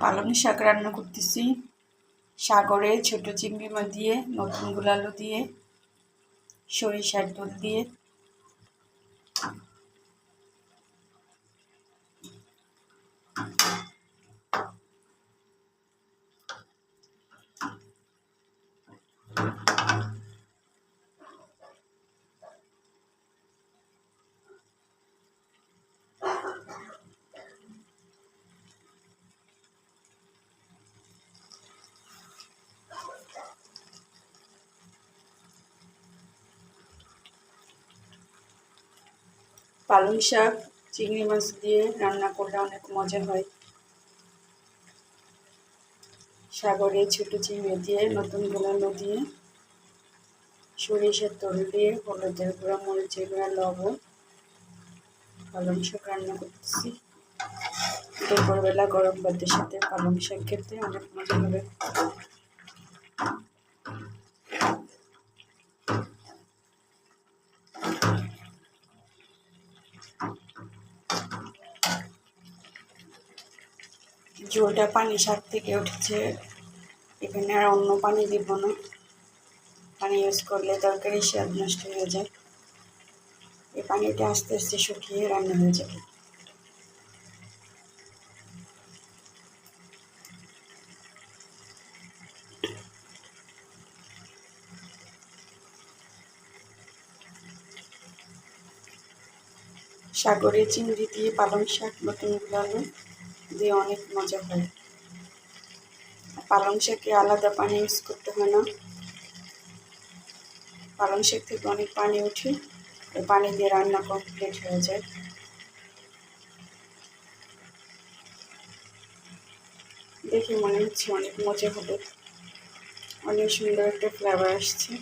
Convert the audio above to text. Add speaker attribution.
Speaker 1: পালং শাক রান্না করতেছি। সাগরে ছোট চিংড়ি মাছ দিয়ে, নতুন গুলালো দিয়ে, সরিষার দুধ দিয়ে। পালং শাক, চিংড়ি মাছ দিয়ে রান্না করলে অনেক মজা হয়। সাগরে ছোটো চিংড়ি দিয়ে, নতুন গোলানো দিয়ে, সরিষার তেল দিয়ে, হলুদের গুঁড়া, মরিচের গুঁড়া, লবণ, পালং শাক রান্না করতেছি। দুপুরবেলা গরম ভাতের সাথে পালং শাক খেতে অনেক মজা হবে। ঝোলটা পানি শাক থেকে উঠেছে। এখানে আর অন্য পানি দিব না। পানি ইউজ করলে তরকারি স্বাদ নষ্ট হয়ে যায়। এই পানিটা আস্তে আস্তে শুকিয়ে রান্না হয়ে যাবে। সাগরে চিংড়ি দিয়ে পালং শাক, নতুন গুলানো দিয়ে অনেক মজা হয়। পালং শাকে আলাদা পানি ইউজ করতে হয় না। পালং শাক থেকে অনেক পানি উঠে ওই পানি দিয়ে রান্না কমপ্লিট হয়ে যায়। দেখে মনে হচ্ছে অনেক মজা হবে। অনেক সুন্দর একটা ফ্লেভার আসছে।